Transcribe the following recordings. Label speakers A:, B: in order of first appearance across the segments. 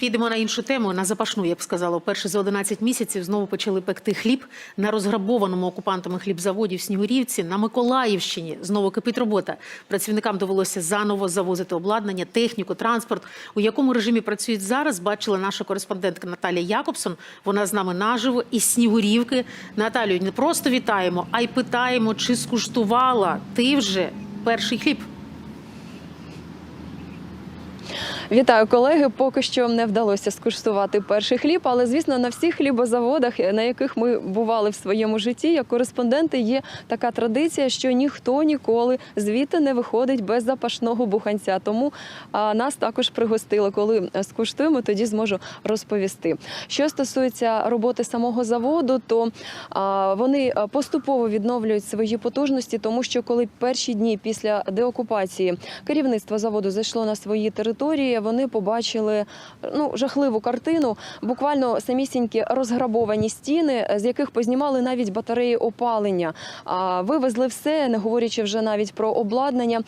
A: Підемо на іншу тему, на запашну, я б сказала. Вперше за 11 місяців знову почали пекти хліб на розграбованому окупантами хлібзаводі в Снігурівці. На Миколаївщині знову кипить робота. Працівникам довелося заново завозити обладнання, техніку, транспорт. У якому режимі працюють зараз, бачила наша кореспондентка Наталія Якобсон. Вона з нами наживо із Снігурівки. Наталію, не просто вітаємо, а й питаємо, чи скуштувала ти вже перший хліб.
B: Вітаю, колеги. Поки що не вдалося скуштувати перший хліб, але звісно, на всіх хлібозаводах, на яких ми бували в своєму житті, як кореспонденти, є така традиція, що ніхто ніколи звідти не виходить без запашного буханця. Тому нас також пригостили. Коли скуштуємо, тоді зможу розповісти. Що стосується роботи самого заводу, то вони поступово відновлюють свої потужності, тому що коли перші дні після деокупації керівництво заводу зайшло на свої території, вони побачили ну жахливу картину. Буквально самісінькі розграбовані стіни, з яких познімали навіть батареї опалення. А вивезли все, не говорячи вже навіть про обладнання.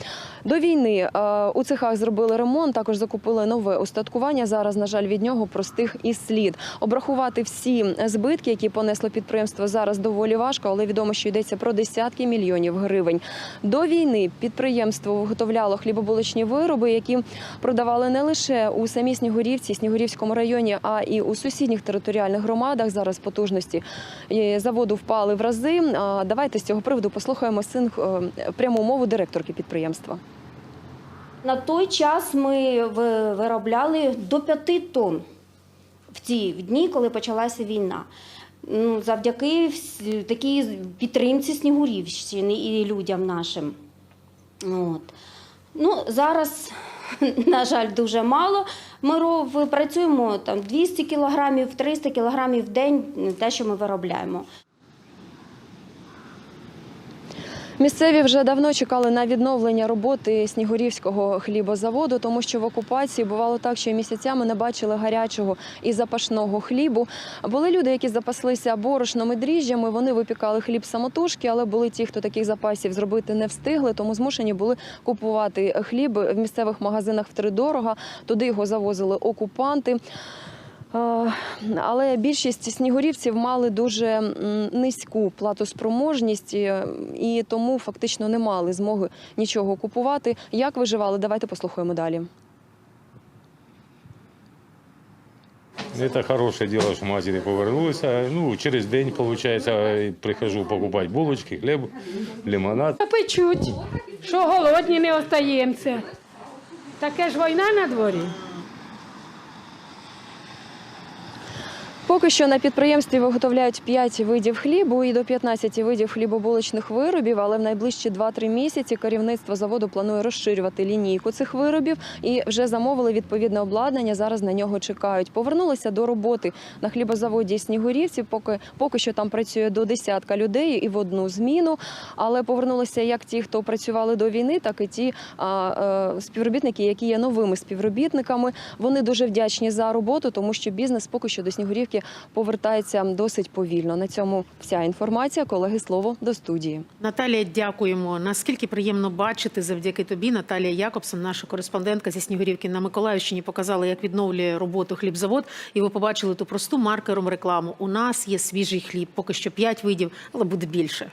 B: До війни е, у цехах зробили ремонт, також закупили нове устаткування. Зараз, на жаль, від нього простих і слід. Обрахувати всі збитки, які понесло підприємство, зараз доволі важко, але відомо, що йдеться про десятки мільйонів гривень. До війни підприємство виготовляло хлібобуличні вироби, які продавали не лише у самій Снігурівці, Снігурівському районі, а і у сусідніх територіальних громадах. Зараз потужності е, заводу впали в рази. Давайте з цього приводу послухаємо син е, пряму мову директорки підприємства.
C: На той час ми виробляли до 5 тонн в ті дні, коли почалася війна. Ну, Завдяки такій підтримці Снігурівщини і людям нашим. От. Ну, зараз, на жаль, дуже мало. Ми працюємо там 200 кілограмів, 300 кілограмів в день, те, що ми виробляємо.
B: Місцеві вже давно чекали на відновлення роботи Снігурівського хлібозаводу, тому що в окупації бувало так, що місяцями не бачили гарячого і запашного хлібу. Були люди, які запаслися борошном і дріжджами. Вони випікали хліб самотужки, але були ті, хто таких запасів зробити не встигли, тому змушені були купувати хліб в місцевих магазинах втридорога. Туди його завозили окупанти. Е, Але більшість снігурівців мали дуже низьку платоспроможність і тому фактично не мали змоги нічого купувати. Як виживали? Давайте послухаємо далі.
D: Это хорошее дело, что магазины повернулись. А, Ну, через день, получается, прихожу покупать булочки, хлеб, лимонад.
E: Печуть, що голодні не остаємося. Таке ж війна на дворі.
B: Поки що на підприємстві виготовляють 5 видів хлібу і до 15 видів хлібобулочних виробів, але в найближчі 2-3 місяці керівництво заводу планує розширювати лінійку цих виробів і вже замовили відповідне обладнання. Зараз на нього чекають. Повернулися до роботи на хлібозаводі Снігурівці. Поки поки що там працює до десятка людей і в одну зміну. Але повернулися як ті, хто працювали до війни, так і ті а, е, співробітники, які є новими співробітниками. Вони дуже вдячні за роботу, тому що бізнес поки що до Снігурівки повертається досить повільно. На цьому вся інформація. Колеги, слово до студії.
A: Наталія, дякуємо. Наскільки приємно бачити завдяки тобі. Наталія Якобсон, наша кореспондентка зі Снігурівки на Миколаївщині, показала, як відновлює роботу хлібзавод. І ви побачили ту просту маркером рекламу. У нас є свіжий хліб, поки що 5 видів, але буде більше.